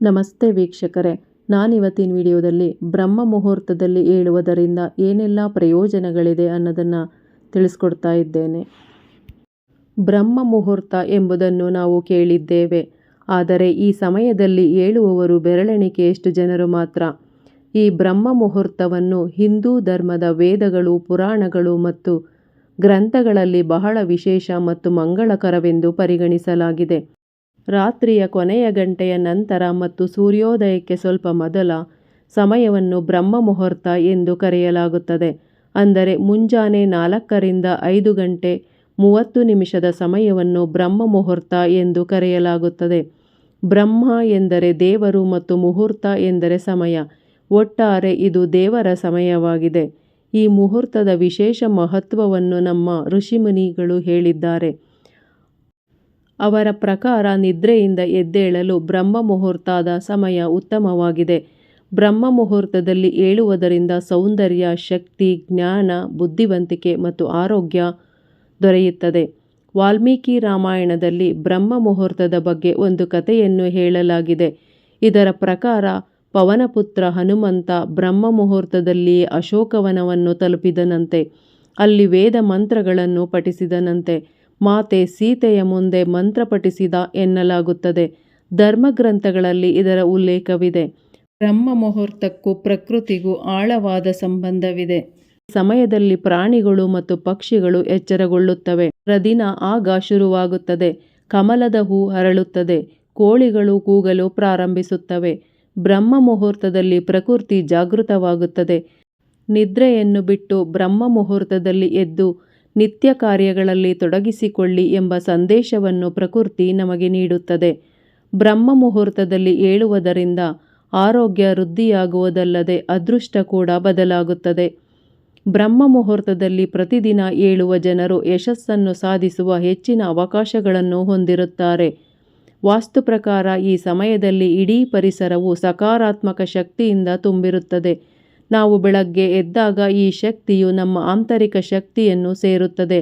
ನಮಸ್ತೆ ವೀಕ್ಷಕರೇ. ನಾನಿವತ್ತಿನ ವಿಡಿಯೋದಲ್ಲಿ ಬ್ರಹ್ಮ ಮುಹೂರ್ತದಲ್ಲಿ ಹೇಳುವುದರಿಂದ ಏನೆಲ್ಲ ಪ್ರಯೋಜನಗಳಿದೆ ಅನ್ನೋದನ್ನು ತಿಳಿಸ್ಕೊಡ್ತಾ ಇದ್ದೇನೆ. ಬ್ರಹ್ಮ ಮುಹೂರ್ತ ಎಂಬುದನ್ನು ನಾವು ಕೇಳಿದ್ದೇವೆ. ಆದರೆ ಈ ಸಮಯದಲ್ಲಿ ಏಳುವವರು ಬೆರಳೆಣಿಕೆಯಷ್ಟು ಜನರು ಮಾತ್ರ? ಈ ಬ್ರಹ್ಮ ಮುಹೂರ್ತವನ್ನು ಹಿಂದೂ ಧರ್ಮದ ವೇದಗಳು, ಪುರಾಣಗಳು ಮತ್ತು ಗ್ರಂಥಗಳಲ್ಲಿ ಬಹಳ ವಿಶೇಷ ಮತ್ತು ಮಂಗಳಕರವೆಂದು ಪರಿಗಣಿಸಲಾಗಿದೆ. ರಾತ್ರಿಯ ಕೊನೆಯ ಗಂಟೆಯ ನಂತರ ಮತ್ತು ಸೂರ್ಯೋದಯಕ್ಕೆ ಸ್ವಲ್ಪ ಮೊದಲ ಸಮಯವನ್ನು ಬ್ರಹ್ಮ ಮುಹೂರ್ತ ಎಂದು ಕರೆಯಲಾಗುತ್ತದೆ. ಅಂದರೆ ಮುಂಜಾನೆ ನಾಲ್ಕರಿಂದ ಐದು ಗಂಟೆ ಮೂವತ್ತು ನಿಮಿಷದ ಸಮಯವನ್ನು ಬ್ರಹ್ಮ ಮುಹೂರ್ತ ಎಂದು ಕರೆಯಲಾಗುತ್ತದೆ. ಬ್ರಹ್ಮ ಎಂದರೆ ದೇವರು ಮತ್ತು ಮುಹೂರ್ತ ಎಂದರೆ ಸಮಯ. ಒಟ್ಟಾರೆ ಇದು ದೇವರ ಸಮಯವಾಗಿದೆ. ಈ ಮುಹೂರ್ತದ ವಿಶೇಷ ಮಹತ್ವವನ್ನು ನಮ್ಮ ಋಷಿಮುನಿಗಳು ಹೇಳಿದ್ದಾರೆ. ಅವರ ಪ್ರಕಾರ ನಿದ್ರೆಯಿಂದ ಎದ್ದೇಳಲು ಬ್ರಹ್ಮ ಮುಹೂರ್ತದ ಸಮಯ ಉತ್ತಮವಾಗಿದೆ. ಬ್ರಹ್ಮ ಮುಹೂರ್ತದಲ್ಲಿ ಏಳುವುದರಿಂದ ಸೌಂದರ್ಯ, ಶಕ್ತಿ, ಜ್ಞಾನ, ಬುದ್ಧಿವಂತಿಕೆ ಮತ್ತು ಆರೋಗ್ಯ ದೊರೆಯುತ್ತದೆ. ವಾಲ್ಮೀಕಿ ರಾಮಾಯಣದಲ್ಲಿ ಬ್ರಹ್ಮ ಮುಹೂರ್ತದ ಬಗ್ಗೆ ಒಂದು ಕಥೆಯನ್ನು ಹೇಳಲಾಗಿದೆ. ಇದರ ಪ್ರಕಾರ ಪವನಪುತ್ರ ಹನುಮಂತ ಬ್ರಹ್ಮ ಮುಹೂರ್ತದಲ್ಲಿಯೇ ಅಶೋಕವನವನ್ನು ತಲುಪಿದನಂತೆ, ಅಲ್ಲಿ ವೇದ ಮಂತ್ರಗಳನ್ನು ಪಠಿಸಿದನಂತೆ ಮಾತೆ ಸೀತೆಯ ಮುಂದೆ ಮಂತ್ರ ಪಠಿಸಿದ ಎನ್ನಲಾಗುತ್ತದೆ. ಧರ್ಮಗ್ರಂಥಗಳಲ್ಲಿ ಇದರ ಉಲ್ಲೇಖವಿದೆ. ಬ್ರಹ್ಮ ಮುಹೂರ್ತಕ್ಕೂ ಪ್ರಕೃತಿಗೂ ಆಳವಾದ ಸಂಬಂಧವಿದೆ. ಸಮಯದಲ್ಲಿ ಪ್ರಾಣಿಗಳು ಮತ್ತು ಪಕ್ಷಿಗಳು ಎಚ್ಚರಗೊಳ್ಳುತ್ತವೆ. ಪ್ರದಿನ ಆಗ ಶುರುವಾಗುತ್ತದೆ. ಕಮಲದ ಹೂ ಹರಳುತ್ತದೆ. ಕೋಳಿಗಳು ಕೂಗಲು ಪ್ರಾರಂಭಿಸುತ್ತವೆ. ಬ್ರಹ್ಮ ಮುಹೂರ್ತದಲ್ಲಿ ಪ್ರಕೃತಿ ಜಾಗೃತವಾಗುತ್ತದೆ. ನಿದ್ರೆಯನ್ನು ಬಿಟ್ಟು ಬ್ರಹ್ಮ ಮುಹೂರ್ತದಲ್ಲಿ ಎದ್ದು ನಿತ್ಯ ಕಾರ್ಯಗಳಲ್ಲಿ ತೊಡಗಿಸಿಕೊಳ್ಳಿ ಎಂಬ ಸಂದೇಶವನ್ನು ಪ್ರಕೃತಿ ನಮಗೆ ನೀಡುತ್ತದೆ. ಬ್ರಹ್ಮ ಮುಹೂರ್ತದಲ್ಲಿ ಏಳುವುದರಿಂದ ಆರೋಗ್ಯ ವೃದ್ಧಿಯಾಗುವುದಲ್ಲದೆ ಅದೃಷ್ಟ ಕೂಡ ಬದಲಾಗುತ್ತದೆ. ಬ್ರಹ್ಮ ಮುಹೂರ್ತದಲ್ಲಿ ಪ್ರತಿದಿನ ಏಳುವ ಜನರು ಯಶಸ್ಸನ್ನು ಸಾಧಿಸುವ ಹೆಚ್ಚಿನ ಅವಕಾಶಗಳನ್ನು ಹೊಂದಿರುತ್ತಾರೆ. ವಾಸ್ತು ಪ್ರಕಾರ ಈ ಸಮಯದಲ್ಲಿ ಇಡೀ ಪರಿಸರವು ಸಕಾರಾತ್ಮಕ ಶಕ್ತಿಯಿಂದ ತುಂಬಿರುತ್ತದೆ. ನಾವು ಬೆಳಗ್ಗೆ ಎದ್ದಾಗ ಈ ಶಕ್ತಿಯು ನಮ್ಮ ಆಂತರಿಕ ಶಕ್ತಿಯನ್ನು ಸೇರುತ್ತದೆ.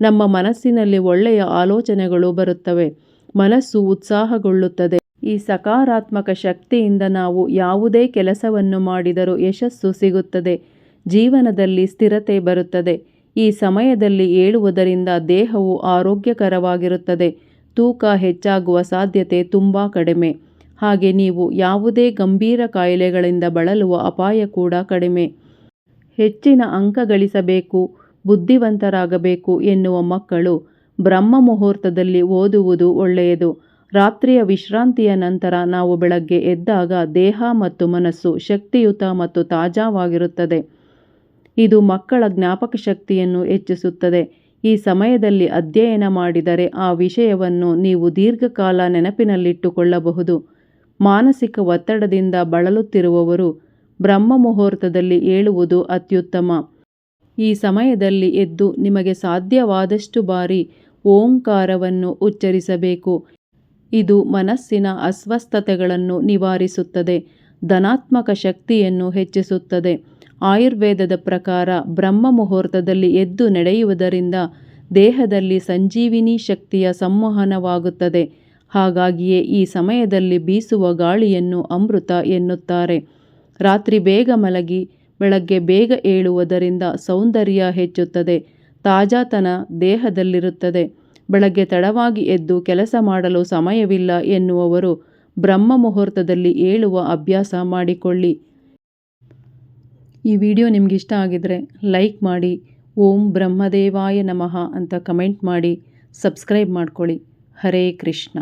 ನಮ್ಮ ಮನಸ್ಸಿನಲ್ಲಿ ಒಳ್ಳೆಯ ಆಲೋಚನೆಗಳು ಬರುತ್ತವೆ. ಮನಸ್ಸು ಉತ್ಸಾಹಗೊಳ್ಳುತ್ತದೆ. ಈ ಸಕಾರಾತ್ಮಕ ಶಕ್ತಿಯಿಂದ ನಾವು ಯಾವುದೇ ಕೆಲಸವನ್ನು ಮಾಡಿದರೂ ಯಶಸ್ಸು ಸಿಗುತ್ತದೆ. ಜೀವನದಲ್ಲಿ ಸ್ಥಿರತೆ ಬರುತ್ತದೆ. ಈ ಸಮಯದಲ್ಲಿ ಏಳುವುದರಿಂದ ದೇಹವು ಆರೋಗ್ಯಕರವಾಗಿರುತ್ತದೆ. ತೂಕ ಹೆಚ್ಚಾಗುವ ಸಾಧ್ಯತೆ ತುಂಬ ಕಡಿಮೆ. ಹಾಗೆ ನೀವು ಯಾವುದೇ ಗಂಭೀರ ಕಾಯಿಲೆಗಳಿಂದ ಬಳಲುವ ಅಪಾಯ ಕೂಡ ಕಡಿಮೆ. ಹೆಚ್ಚಿನ ಅಂಕ ಗಳಿಸಬೇಕು, ಬುದ್ಧಿವಂತರಾಗಬೇಕು ಎನ್ನುವ ಮಕ್ಕಳು ಬ್ರಹ್ಮ ಮುಹೂರ್ತದಲ್ಲಿ ಓದುವುದು ಒಳ್ಳೆಯದು. ರಾತ್ರಿಯ ವಿಶ್ರಾಂತಿಯ ನಂತರ ನಾವು ಬೆಳಗ್ಗೆ ಎದ್ದಾಗ ದೇಹ ಮತ್ತು ಮನಸ್ಸು ಶಕ್ತಿಯುತ ಮತ್ತು ತಾಜಾವಾಗಿರುತ್ತದೆ. ಇದು ಮಕ್ಕಳ ಜ್ಞಾಪಕ ಶಕ್ತಿಯನ್ನು ಹೆಚ್ಚಿಸುತ್ತದೆ. ಈ ಸಮಯದಲ್ಲಿ ಅಧ್ಯಯನ ಮಾಡಿದರೆ ಆ ವಿಷಯವನ್ನು ನೀವು ದೀರ್ಘಕಾಲ ನೆನಪಿನಲ್ಲಿಟ್ಟುಕೊಳ್ಳಬಹುದು. ಮಾನಸಿಕ ಒತ್ತಡದಿಂದ ಬಳಲುತ್ತಿರುವವರು ಬ್ರಹ್ಮ ಮುಹೂರ್ತದಲ್ಲಿ ಏಳುವುದು ಅತ್ಯುತ್ತಮ. ಈ ಸಮಯದಲ್ಲಿ ಎದ್ದು ನಿಮಗೆ ಸಾಧ್ಯವಾದಷ್ಟು ಬಾರಿ ಓಂಕಾರವನ್ನು ಉಚ್ಚರಿಸಬೇಕು. ಇದು ಮನಸ್ಸಿನ ಅಸ್ವಸ್ಥತೆಗಳನ್ನು ನಿವಾರಿಸುತ್ತದೆ, ಧನಾತ್ಮಕ ಶಕ್ತಿಯನ್ನು ಹೆಚ್ಚಿಸುತ್ತದೆ. ಆಯುರ್ವೇದದ ಪ್ರಕಾರ ಬ್ರಹ್ಮ ಮುಹೂರ್ತದಲ್ಲಿ ಎದ್ದು ನಡೆಯುವುದರಿಂದ ದೇಹದಲ್ಲಿ ಸಂಜೀವಿನಿ ಶಕ್ತಿಯ ಸಂವಹನವಾಗುತ್ತದೆ. ಹಾಗಾಗಿಯೇ ಈ ಸಮಯದಲ್ಲಿ ಬೀಸುವ ಗಾಳಿಯನ್ನು ಅಮೃತ ಎನ್ನುತ್ತಾರೆ. ರಾತ್ರಿ ಬೇಗ ಮಲಗಿ ಬೆಳಗ್ಗೆ ಬೇಗ ಏಳುವುದರಿಂದ ಸೌಂದರ್ಯ ಹೆಚ್ಚುತ್ತದೆ, ತಾಜಾತನ ದೇಹದಲ್ಲಿರುತ್ತದೆ. ಬೆಳಗ್ಗೆ ತಡವಾಗಿ ಎದ್ದು ಕೆಲಸ ಮಾಡಲು ಸಮಯವಿಲ್ಲ ಎನ್ನುವವರು ಬ್ರಹ್ಮ ಮುಹೂರ್ತದಲ್ಲಿ ಏಳುವ ಅಭ್ಯಾಸ ಮಾಡಿಕೊಳ್ಳಿ. ಈ ವಿಡಿಯೋ ನಿಮಗಿಷ್ಟ ಆಗಿದರೆ ಲೈಕ್ ಮಾಡಿ, ಓಂ ಬ್ರಹ್ಮದೇವಾಯ ನಮಃ ಅಂತ ಕಮೆಂಟ್ ಮಾಡಿ, ಸಬ್ಸ್ಕ್ರೈಬ್ ಮಾಡ್ಕೊಳ್ಳಿ. ಹರೇ ಕೃಷ್ಣ.